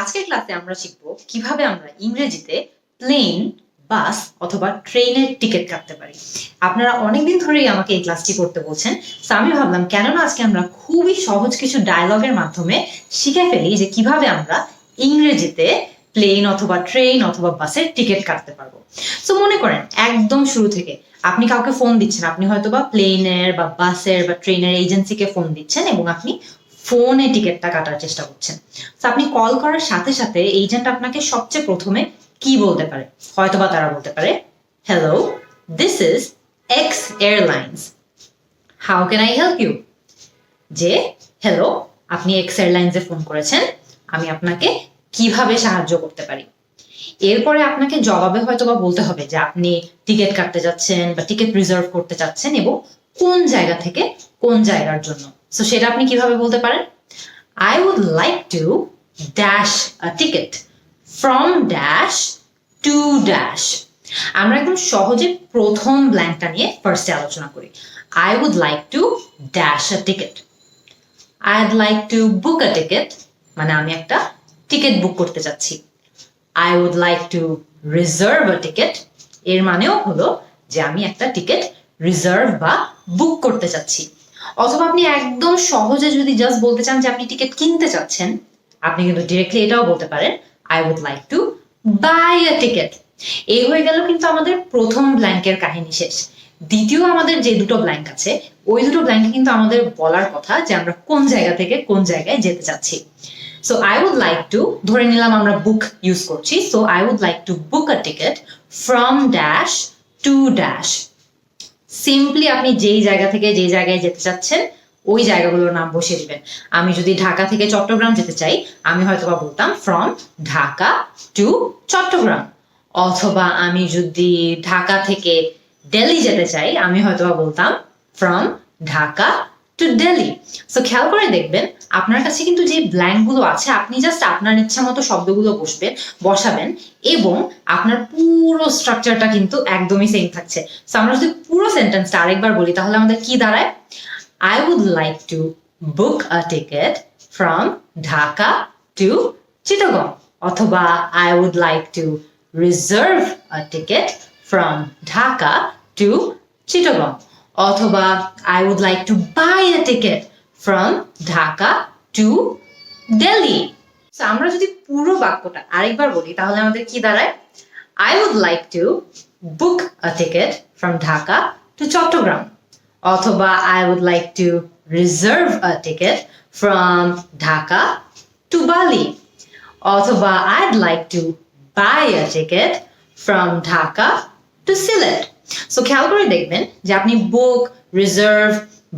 আজকের ক্লাসে আমরা শিখব কীভাবে আমরা ইংরেজিতে প্লেন বাস অথবা ট্রেনের টিকিট কাটতে পারি। আপনারা অনেকদিন ধরেই আমাকে এই ক্লাসটি করতে বলছেন, তো আমি ভাবলাম কেননা আজকে আমরা খুবই সহজ কিছু ডায়লগের মাধ্যমে শিখে ফেলি যে কীভাবে আমরা ইংরেজিতে প্লেন অথবা ট্রেন অথবা বাসের টিকিট কাটতে পারব। তো মনে করেন, একদম শুরু থেকে আপনি কাউকে ফোন দিচ্ছেন, আপনি হয়তো বা প্লেনের বা বাসের বা ট্রেনের এজেন্সিকে ফোন দিচ্ছেন এবং আপনি ফোনে টিকিটটা কাটার চেষ্টা করছেন। তো আপনি কল করার সাথে সাথে এজেন্ট আপনাকে সবচেয়ে প্রথমে কি বলতে পারে? হয়তোবা তারা বলতে পারে hello this is X airlines how can I help you যে হ্যালো আপনি এক্স এয়ারলাইন্সে ফোন করেছেন, আমি আপনাকে কীভাবে সাহায্য করতে পারি? এরপরে আপনাকে জবাবে হয়তো বা বলতে হবে যে, আপনি টিকিট কাটতে যাচ্ছেন বা টিকিট রিজার্ভ করতে চাচ্ছেন এবং কোন জায়গা থেকে কোন জায়গার জন্য? সো সেটা আপনি কীভাবে বলতে পারেন? I would like to dash a ticket from dash to dash আমরা একদম সহজে প্রথম ব্ল্যাঙ্কটা নিয়ে ফার্স্টে আলোচনা করি। I would like to dash a ticket I'd like to book a ticket মানে আমি একটা টিকিট বুক করতে চাচ্ছি। I would like to reserve a ticket এর মানেও হলো যে আমি একটা টিকিট রিজার্ভ বা বুক করতে চাচ্ছি। অথবা আপনি একদম সহজে যদি জাস্ট বলতে চান যে আপনি টিকিট কিনতে চাচ্ছেন, আপনি কিন্তু ডিরেক্টলি এটাও বলতে পারেন I would like to buy a ticket এই হয়ে গেল কিন্তু আমাদের প্রথম ব্ল্যাঙ্কের কাহিনী শেষ। দ্বিতীয় আমাদের যে দুটো ব্ল্যাঙ্ক আছে, ওই দুটো ব্ল্যাঙ্কে কিন্তু আমাদের বলার কথা যে আমরা কোন জায়গা থেকে কোন জায়গায় যেতে চাচ্ছি। So I would like to ধরে নিলাম আমরা বুক ইউজ করছি so I would like to book a ticket from dash to dash simply আপনি যেই জায়গা থেকে যেই জায়গায় যেতে চাচ্ছেন, ওই জায়গাগুলোর নাম বসিয়ে দিবেন। আমি যদি ঢাকা থেকে চট্টগ্রাম যেতে চাই, আমি হয়তো বা বলতাম ফ্রম ঢাকা টু চট্টগ্রাম। অথবা আমি যদি ঢাকা থেকে দিল্লি যেতে চাই, আমি হয়তোবা বলতাম from Dhaka to Delhi so খেয়াল করে দেখবেন, আপনার কাছে কিন্তু যে ব্ল্যাঙ্কগুলো আছে, আপনি জাস্ট আপনার ইচ্ছা মতো শব্দগুলো বসবেন, বসাবেন এবং আপনার পুরো স্ট্রাকচারটা কিন্তু একদমই সেম থাকছে। সো আমরা যদি পুরো সেন্টেন্সটা আরেকবার বলি, তাহলে আমাদের কি দাঁড়ায়? I would like to book a ticket from Dhaka to Chittagong অথবা I would like to reserve a ticket from Dhaka to Chittagong অথবা I would like to buy a ticket from Dhaka to Delhi আমরা যদি পুরো বাক্যটা আরেকবার বলি, তাহলে আমাদের কি দাঁড়ায়? I would like to book a ticket from Dhaka to Chattogram অথবা I would like to reserve a ticket from Dhaka to Bali অথবা I'd like to buy a ticket from Dhaka to Sylhet so খেয়াল করে দেখবেন যে আপনি বুক reserve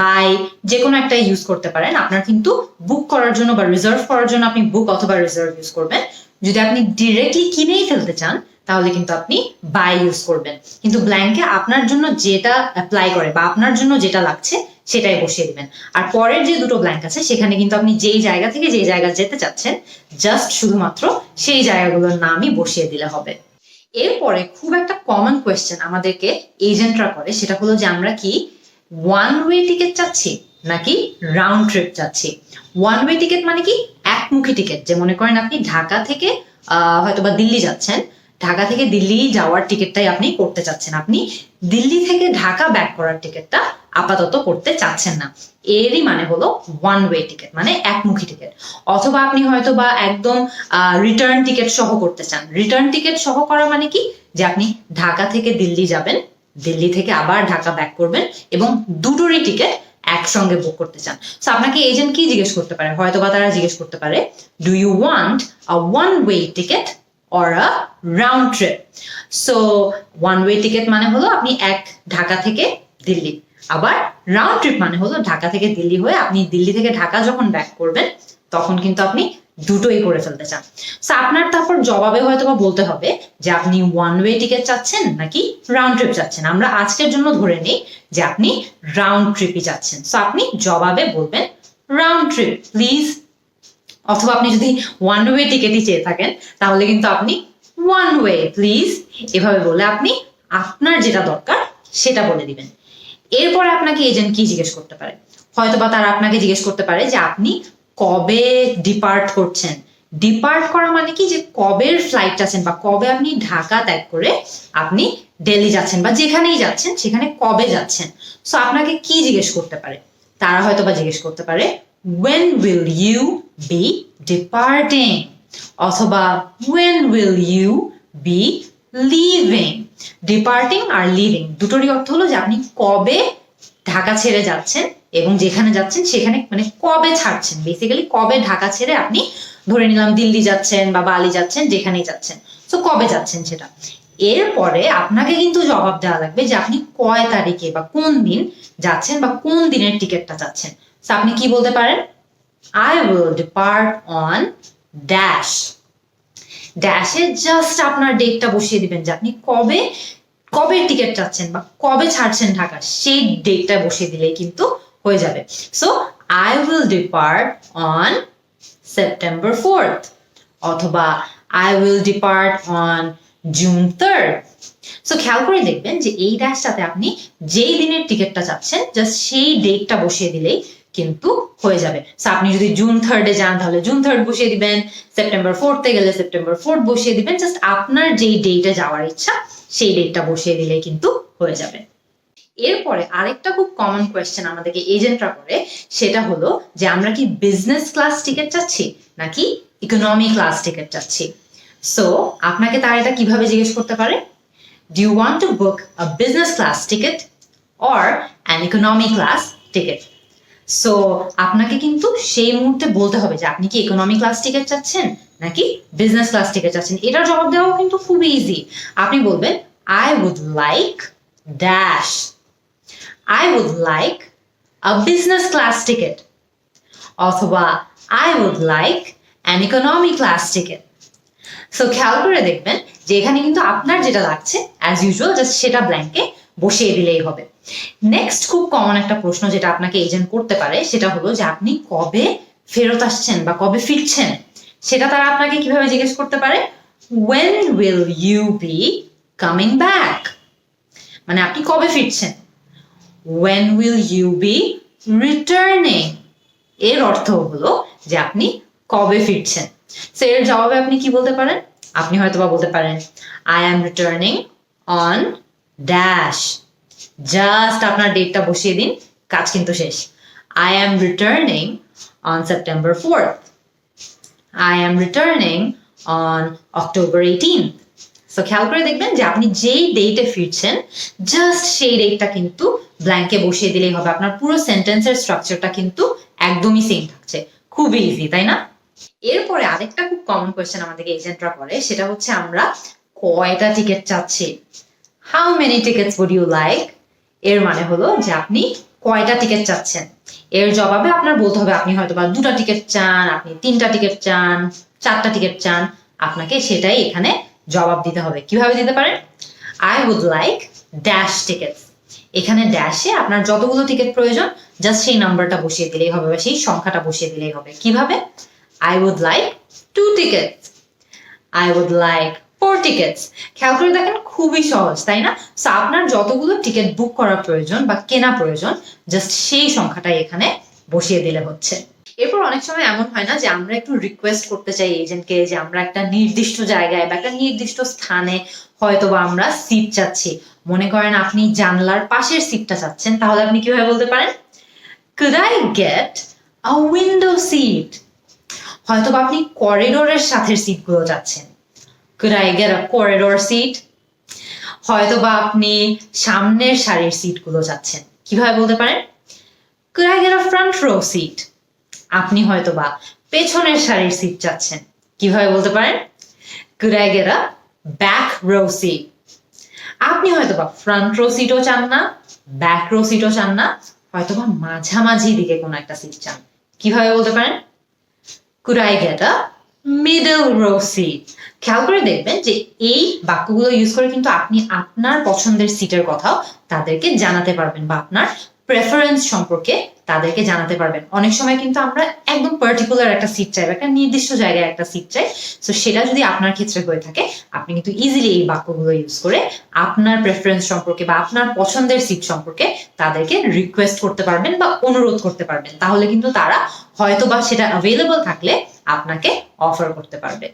by যে কোনো একটা ইউজ করতে পারেন। আপনার কিন্তু বুক করার জন্য বা রিজার্ভ করার জন্য আপনি বুক অথবা রিজার্ভ ইউজ করবেন। যদি আপনি ডিরেক্টলি কিনেই ফেলতে চান, তাহলে কিন্তু আপনি বাই ইউজ করবেন। কিন্তু ব্ল্যাঙ্কে আপনার জন্য যেটা অ্যাপ্লাই করে বা আপনার জন্য যেটা লাগছে, সেটাই বসিয়ে দেবেন। আর পরের যে দুটো ব্ল্যাঙ্ক আছে, সেখানে কিন্তু আপনি যেই জায়গা থেকে যেই জায়গা যেতে চাচ্ছেন জাস্ট শুধুমাত্র সেই জায়গাগুলোর নামই বসিয়ে দিলে হবে। এরপরে খুব একটা কমন কোয়েশ্চেন আমাদেরকে এজেন্টরা করে, সেটা হলো যে আমরা কি ওয়ান ওয়ে টিকিট চাচ্ছি নাকি রাউন্ড ট্রিপ চাচ্ছি? ওয়ান ওয়ে টিকিট মানে কি? একমুখী টিকিট যে মনে করেন আপনি ঢাকা থেকে হয়তো বা দিল্লি যাচ্ছেন, ঢাকা থেকে দিল্লি যাওয়ার টিকিটটাই আপনি করতে চাচ্ছেন। আপনি দিল্লি থেকে ঢাকা ব্যাক করার টিকিটটা আপাতত করতে চাচ্ছেন না। এরই মানে হলো ওয়ান ওয়ে টিকিট মানে একমুখী টিকিট অথবা আপনি হয়তো বা একদম রিটার্ন টিকিট সহ করতে চান। রিটার্ন টিকিট সহ করা মানে কি? যে আপনি ঢাকা থেকে দিল্লি যাবেন, দিল্লি থেকে আবার ঢাকা ব্যাক করবেন এবং দুটোরই টিকিট একসঙ্গে বুক করতে চান। তো আপনাকে এজেন্ট কি জিজ্ঞেস করতে পারে? হয়তো বা তারা জিজ্ঞেস করতে পারে do you want a one way ticket or a round trip so one way ticket মানে হলো আপনি এক ঢাকা থেকে দিল্লি। আবার রাউন্ড ট্রিপ মানে হলো ঢাকা থেকে দিল্লি হয়ে আপনি দিল্লি থেকে ঢাকা যখন ব্যাক করবেন, তখন কিন্তু আপনি দুটোই করে ফেলতে চান। সো আপনার তারপর জবাবে হয়তো বা বলতে হবে যে আপনি ওয়ান ওয়ে টিকিট চাচ্ছেন নাকি রাউন্ড ট্রিপ চাচ্ছেন। আমরা আজকের জন্য ধরে নিই যে আপনি রাউন্ড ট্রিপই চাচ্ছেন। সো আপনি জবাবে বলবেন রাউন্ড ট্রিপ প্লিজ অথবা আপনি যদি ওয়ান ওয়ে টিকিটই চেয়ে থাকেন, তাহলে কিন্তু আপনি ওয়ান ওয়ে প্লিজ এভাবে বলে আপনি আপনার যেটা দরকার সেটা বলে দিবেন। এরপরে আপনাকে এজেন্ট কি জিজ্ঞেস করতে পারে? হয়তো বা তারা আপনাকে জিজ্ঞেস করতে পারে যে, আপনি কবে ডিপার্ট করছেন? ডিপার্ট করা মানে কি? যে কবের ফ্লাইট আছেন বা কবে আপনি ঢাকা ত্যাগ করে আপনি দিল্লি যাচ্ছেন বা যেখানেই যাচ্ছেন, সেখানে কবে যাচ্ছেন? সো আপনাকে কি জিজ্ঞেস করতে পারে? তারা হয়তো বা জিজ্ঞেস করতে পারে, when will you be departing? অথবা, when will you be leaving? Departing R leaving দুটোরই অর্থ হলো যে আপনি কবে ঢাকা ছেড়ে যাচ্ছেন এবং যেখানে যাচ্ছেন সেখানে মানে কবে ছাড়ছেন। বেসিক্যালি কবে ঢাকা ছেড়ে আপনি ধরে নিলাম দিল্লি যাচ্ছেন বা বালি যাচ্ছেন, যেখানেই যাচ্ছেন। তো কবে যাচ্ছেন সেটা? এরপরে আপনাকে কিন্তু জবাব দেওয়া লাগবে যে আপনি কয় তারিখে বা কোন দিন যাচ্ছেন বা কোন দিনের টিকিটটা যাচ্ছেন আপনি কি বলতে পারেন? I will depart on dash ড্যাশে just আপনার ডেটটা বসিয়ে দিবেন যে আপনি কবে কবে টিকিট চাচ্ছেন বা কবে ছাড়ছেন ঢাকা সেই ডেটটা বসিয়ে দিলেই কিন্তু হয়ে যাবে। So I will depart on September fourth অথবা I will depart on June third so খেয়াল করে দেখবেন যে এই ড্যাশটাতে আপনি যেই দিনের টিকিটটা চাচ্ছেন জাস্ট সেই ডেটটা বসিয়ে দিলেই কিন্তু হয়ে যাবে। আপনি যদি জুন থার্ডে যান, তাহলে জুন থার্ড বসিয়ে দিবেন সেপ্টেম্বর ফোর্থে গেলে সেপ্টেম্বর ফোর্থ বসিয়ে দিবেন জাস্ট আপনার যেই ডেটে যাওয়ার ইচ্ছা, সেই ডেটটা বসিয়ে দিলে কিন্তু হয়ে যাবে। এরপরে আরেকটা খুব কমন কোয়েশ্চেন আমাদেরকে এজেন্টরা করে, সেটা হলো যে আমরা কি বিজনেস ক্লাস টিকিট চাচ্ছি, নাকি ইকোনমি ক্লাস টিকিট চাচ্ছি? সো আপনাকে তার এটা কীভাবে জিজ্ঞেস করতে পারে? Do you want to book a business class ticket or an economy class ticket so আপনাকে কিন্তু সেই মুহূর্তে বলতে হবে যে, আপনি কি ইকোনমি ক্লাস টিকিট চাচ্ছেন নাকি বিজনেস ক্লাস টিকিট চাচ্ছেন? এটার জবাব দেওয়াও কিন্তু খুবই ইজি আপনি বলবেন I would like dash I would like a business class ticket অথবা I would like an economy class ticket so খেয়াল করে দেখবেন যে, এখানে কিন্তু আপনার যেটা লাগছে অ্যাজ ইউজুয়াল জাস্ট সেটা ব্ল্যাঙ্কে বসিয়ে দিলেই হবে। নেক্সট খুব কমন একটা প্রশ্ন যেটা আপনাকে এজেন্ট করতে পারে, সেটা হলো যে আপনি কবে ফেরত আসছেন বা কবে ফিরছেন? সেটা তারা আপনাকে কীভাবে জিজ্ঞেস করতে পারে? When will you be coming back মানে আপনি কবে ফিরছেন? When will you be returning এর অর্থ হলো যে আপনি কবে ফিরছেন। সো এর জবাবে আপনি কি বলতে পারেন? আপনি হয়তো বা বলতে পারেন I am returning on dash just আপনার ডেটটা বসিয়ে দিন, কাজ কিন্তু শেষ। I am returning on September fourth I am returning on October eighteen so খেয়াল করে দেখবেন যে আপনি যেই ডেটে ফিরছেন জাস্ট সেই ডেটটা কিন্তু ব্ল্যাঙ্কে বসিয়ে দিলেই হবে। আপনার পুরো সেন্টেন্সের স্ট্রাকচারটা কিন্তু একদমই সেম থাকছে। খুবই ইজি তাই না? এরপরে আরেকটা খুব কমন কোয়েশ্চেন আমাদেরকে এজেন্টরা করে সেটা হচ্ছে আমরা কয়টা টিকিট চাচ্ছি? How many tickets would you like এর মানে হলো যে আপনি কয়টা টিকিট চাচ্ছেন? এর জবাবে আপনার বলতে হবে, আপনি হয়তো বা দুটা টিকিট চান, আপনি তিনটা টিকিট চান, চারটা টিকিট চান। আপনাকে সেটাই এখানে জবাব দিতে হবে। কীভাবে দিতে পারেন? I would like dash tickets এখানে ড্যাশে আপনার যতগুলো টিকিট প্রয়োজন জাস্ট সেই নাম্বারটা বসিয়ে দিলেই হবে বা সেই সংখ্যাটা বসিয়ে দিলেই হবে। কীভাবে? I would like two tickets I would like tickets খেয়াল করে দেখেন, খুবই সহজ, তাই না? সো আপনার যতগুলো টিকিট বুক করার প্রয়োজন বা কেনা প্রয়োজন জাস্ট সেই সংখ্যাটাই এখানে বসিয়ে দিলে হচ্ছে। এরপর অনেক সময় এমন হয় না যে আমরা একটু রিকোয়েস্ট করতে চাই এজেন্টকে যে আমরা একটা নির্দিষ্ট জায়গায় বা একটা নির্দিষ্ট স্থানে হয়তো বা আমরা সিট চাচ্ছি। মনে করেন আপনি জানলার পাশের সিটটা চাচ্ছেন, তাহলে আপনি কীভাবে বলতে পারেন? Could I get a window seat? হয়তো আপনি করিডোরের সাথে সিটগুলো যাচ্ছেন could I get a corridor seat? হয়তো বা আপনি সামনের সারির সিটগুলো যাচ্ছেন। কীভাবে বলতে পারেন? Could I get a front row seat? আপনি হয়তো বা পেছনের সারির সিট চাচ্ছেন কীভাবে বলতে পারেন? Could I get a back row seat? আপনি হয়তো বা ফ্রন্ট রো সিটও চান না ব্যাক রো সিটও চান না হয়তো বা মাঝামাঝি দিকে কোনো একটা সিট চান। কীভাবে বলতে পারেন? Could I get a middle row seat? খেয়াল করে দেখবেন যে এই বাক্যগুলো ইউজ করে কিন্তু আপনি আপনার পছন্দের সিটের কথাও তাদেরকে জানাতে পারবেন বা আপনার প্রেফারেন্স সম্পর্কে তাদেরকে জানাতে পারবেন। অনেক সময় কিন্তু আমরা একদম পার্টিকুলার একটা সিট চাই একটা নির্দিষ্ট জায়গায় একটা সিট চাই। তো সেটা যদি আপনার ক্ষেত্রে হয়ে থাকে, আপনি কিন্তু ইজিলি এই বাক্যগুলো ইউজ করে আপনার প্রেফারেন্স সম্পর্কে বা আপনার পছন্দের সিট সম্পর্কে তাদেরকে রিকোয়েস্ট করতে পারবেন বা অনুরোধ করতে পারবেন। তাহলে কিন্তু তারা হয়তো বা সেটা অ্যাভেলেবল থাকলে আপনাকে অফার করতে পারবে।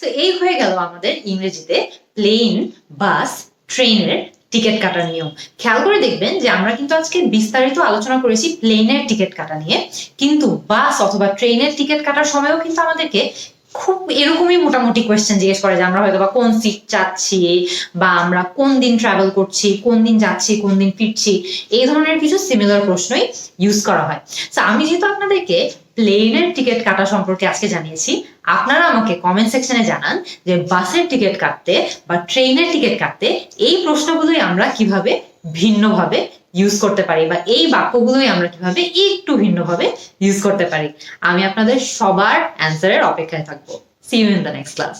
তো এই হয়ে গেল আমাদের ইংরেজিতে প্লেন বাস ট্রেনের টিকিট কাটার নিয়ম। খেয়াল করে দেখবেন যে আমরা কিন্তু আজকে বিস্তারিত আলোচনা করেছি প্লেনের টিকিট কাটা নিয়ে। কিন্তু বাস অথবা ট্রেনের টিকিট কাটার সময়ও কিন্তু আমাদেরকে খুব এরকমই মোটামুটি কোয়েশ্চেন জিজ্ঞেস করে যে আমরা হয়তো বা কোন সিট চাচ্ছি, বা আমরা কোন দিন ট্রাভেল করছি, কোন দিন যাচ্ছি, কোন দিন ফিরছি, এই ধরনের কিছু সিমিলার প্রশ্নই ইউজ করা হয়। তো আমি যেহেতু আপনাদেরকে প্লেনের টিকিট কাটা সম্পর্কে আজকে জানিয়েছি আপনারা আমাকে কমেন্ট সেকশনে জানান যে বাসের টিকিট কাটতে বা ট্রেনের টিকিট কাটতে এই প্রশ্নগুলোই আমরা কীভাবে ভিন্নভাবে ইউজ করতে পারি বা এই বাক্যগুলোই আমরা কীভাবে একটু ভিন্নভাবে ইউজ করতে পারি। আমি আপনাদের সবার অ্যান্সারের অপেক্ষায় থাকব। See you in the next class